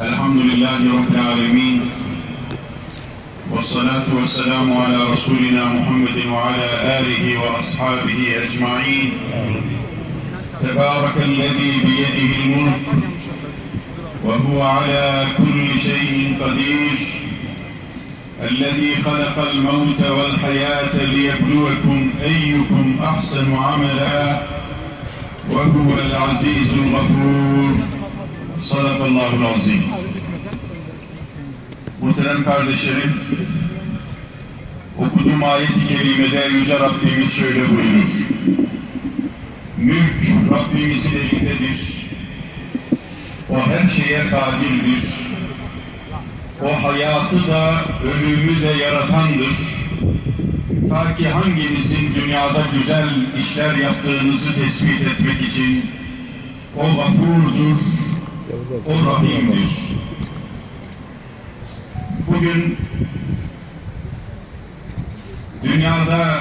الحمد لله رب العالمين. والصلاة والسلام على رسولنا محمد وعلى آله وأصحابه أجمعين. تبارك الذي بيده الملك وهو على كل شيء قدير. الذي خلق الموت والحياة ليبلوكم أيكم أحسن عملا وهو العزيز الغفور. Sadakallahu razim. Muhterem kardeşlerim, okuduğum ayet-i kerimede Yüce Rabbimiz şöyle buyurur. Mülk Rabbimizin elindedir. O her şeye kadirdir. O hayatı da ölümü de yaratandır. Ta ki hanginizin dünyada güzel işler yaptığınızı tespit etmek için o gafurdur, o rahimdir. Bugün dünyada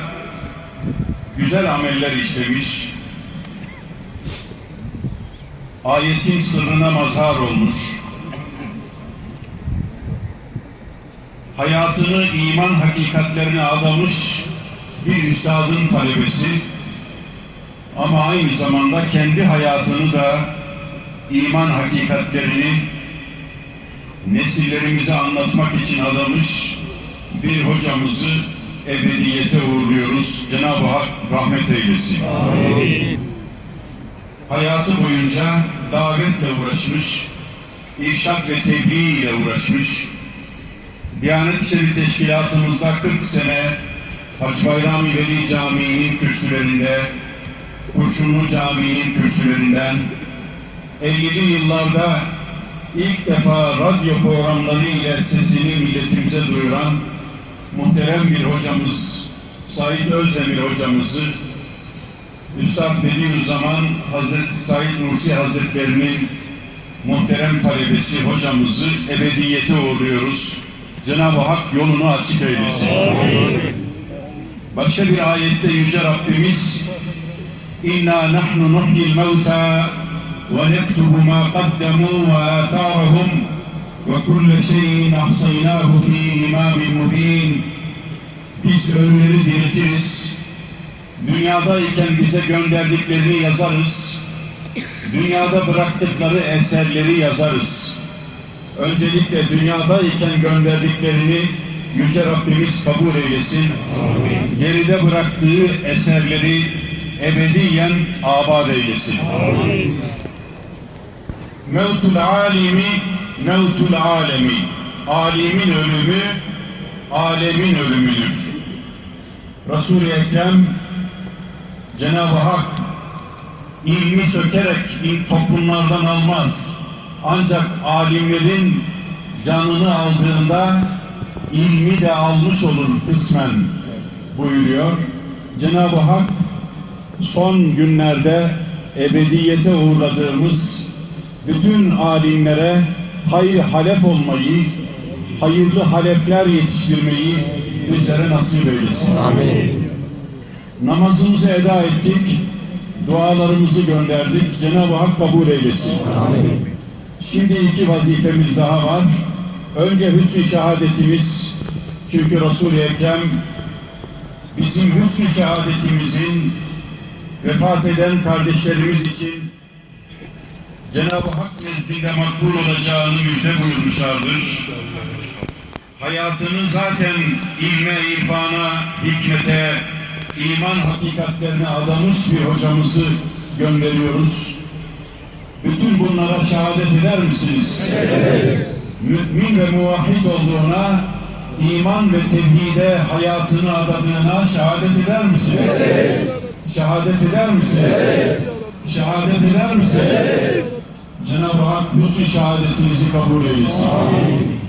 güzel ameller işlemiş, ayetin sırrına mazhar olmuş, hayatını iman hakikatlerine adamış bir üstadın talebesi ama aynı zamanda kendi hayatını da iman hakikatlerini nesillerimize anlatmak için adamış bir hocamızı ebediyete uğurluyoruz. Cenab-ı Hak rahmet eylesin. Hayatı boyunca davetle uğraşmış, irşat ve tebliğ ile uğraşmış. Diyanet İşleri Teşkilatımızda 40 sene Hacı Bayram Veli Camii'nin kürsülerinde, Kurşunlu Camii'nin kürsülerinden, 50'li yıllarda ilk defa radyo programları ile sesini milletimize duyuran muhterem bir hocamız, Said Özdemir hocamızı, Üstad Bediüzzaman Hazreti Said Nursi Hazretlerinin muhterem talebesi hocamızı ebediyete uğurluyoruz. Cenab-ı Hak yolunu açık eylesin. Başka bir ayette Yüce Rabbimiz İnna nahnu nuhyil mevta qaddamu ve atharahum ve kulle şeyin ahsaynahu fi imamin mubin Biz ölüleri diriltiriz. Dünyadayken bize gönderdiklerini yazarız. Dünyada bıraktıkları eserleri yazarız. Öncelikle dünyadayken gönderdiklerini Yüce Rabbimiz kabul eylesin. Amin. Geride bıraktığı eserleri ebediyen abad eylesin. Amin. Mevtul alimi, mevtul alemi. Alimin ölümü, alemin ölümüdür. Resul-i Ekrem, Cenab-ı Hak ilmi sökerek toplumlardan almaz. Ancak alimlerin canını aldığında ilmi de almış olur kısmen buyuruyor. Cenab-ı Hak son günlerde ebediyete uğradığımız bütün alimlere hayır halef olmayı, hayırlı halefler yetiştirmeyi bizlere nasip eylesin. Amin. Namazımızı eda ettik, dualarımızı gönderdik. Cenab-ı Hak kabul eylesin. Amin. Şimdi iki vazifemiz daha var. Önce hüsnü şehadetimiz. Çünkü Resul-i Ekrem bizim hüsnü şehadetimizin vefat eden kardeşlerimiz için Cenab-ı Hak nezdinde makbul olacağını müjde buyurmuşlardır. Hayatını zaten ilme, irfana, hikmete, iman hakikatlerine adamış bir hocamızı gönderiyoruz. Bütün bunlara şehadet eder misiniz? Evet. Mümin ve muvahhid olduğuna, iman ve tevhide hayatını adadığına şehadet eder misiniz? Evet. Şehadet eder misiniz? Evet. Şehadet eder misiniz? Evet. Cenab-ı Hak hüsnü şehadetinizi kabul eylesin. Amin.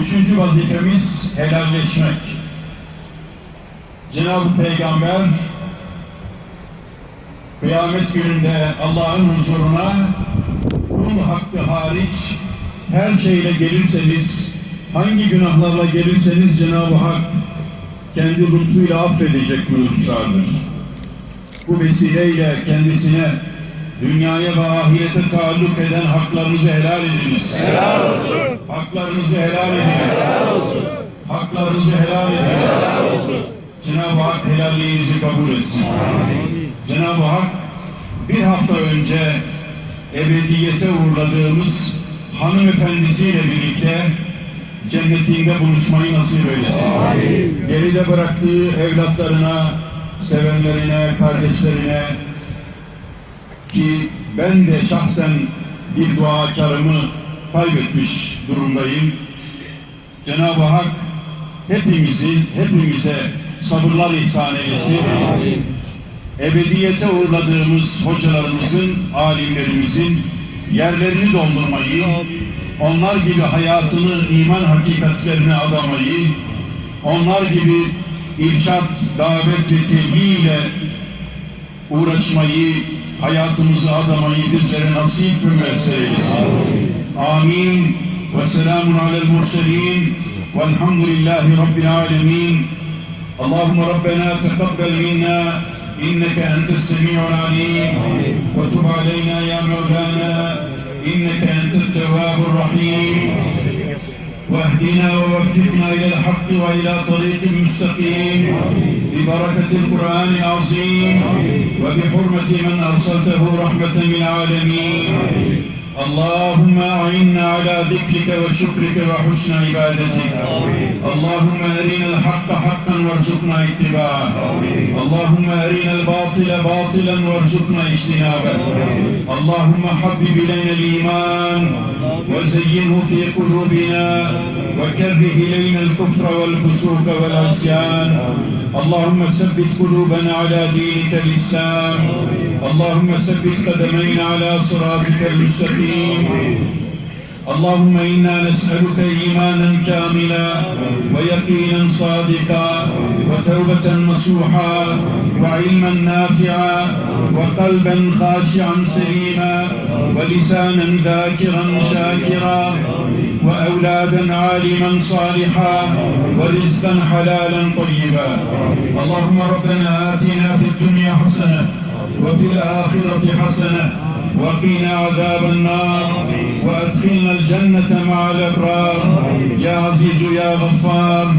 Üçüncü vazifemiz helalleşmek. Cenab-ı Peygamber kıyamet gününde Allah'ın huzuruna kul hakkı hariç her şeyle gelirseniz, hangi günahlarla gelirseniz Cenab-ı Hak kendi lütfuyla affedecek buyurmuşlardır. Bu vesileyle kendisine dünyaya ve ahirete taalluk eden haklarınızı helal ediniz. Helal olsun. Haklarınızı helal ediniz. Helal olsun. Haklarınızı helal ediniz. Helal olsun. Cenab-ı Hak helalliğinizi kabul etsin. Cenab-ı Hak bir hafta önce ebediyete uğurladığımız hanımefendisiyle birlikte cennetinde buluşmayı nasip eylesin. Geride bıraktığı evlatlarına, sevenlerine, kardeşlerine ki ben de şahsen bir duakarımı kaybetmiş durumdayım. Cenab-ı Hak hepimizi, hepimize sabırlar ihsan eylesin. Ebediyete uğurladığımız hocalarımızın, alimlerimizin yerlerini doldurmayı, onlar gibi hayatını iman hakikatlerine adamayı, onlar gibi irşat, davet ve tebliğ ile uğraşmayı, hayatımızı adamayı bizlere nasip ve müessir eylesin. Amin. Ve selamun alel murselin. Velhamdülillahi Rabbil alemin. Allahümme Rabbena teqabbel minna entes semi'ul alim ve tub aleyna ya Mevlana inneke entet tevvabur rahim واهدنا ووفقنا إلى الحق وإلى طريق مستقيم. ببركة القرآن العظيم وبحرمة من أرسلته رحمة للعالمين. اللهم أعنا على ذكرك وشكرك وحسن عبادتك. اللهم أرنا الحق حقا وارزقنا اتباعه. اللهم أرنا الباطل باطلا وارزقنا اجتنابه. اللهم حبب إلينا الإيمان وزينه في قلوبنا وكره إلينا الكفر والفسوق والعصيان. اللهم ثبت قلوبنا على دينك الإسلام اللهم ثبت قدمينا على صراطك المستقيم. اللهم إنا نسألك إيمانا كاملا ويقينا صادقا وتوبة نصوحا وعلما نافعا وقلبا خاشعا سليما ولسانا ذاكرا شاكرا وأولادا عالما صالحا ورزقا حلالا طيبا. اللهم ربنا آتنا في الدنيا حسنة وفي الآخرة حسنة. وقنا عذاب النار. وأدخلنا الجنة مع الأبرار. يا عزيز يا غفار.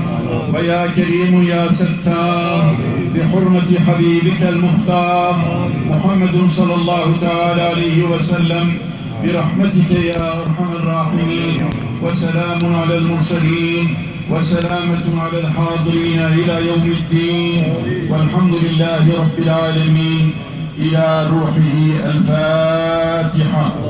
ويا كريم يا ستار. بحرمة حبيبك المختار. محمد صلى الله تعالى عليه وسلم. برحمتك يا أرحم الراحمين. وسلام على المرسلين. وسلامة على الحاضرين إلى يوم الدين. والحمد لله رب العالمين. إلى روحه الفاتحة.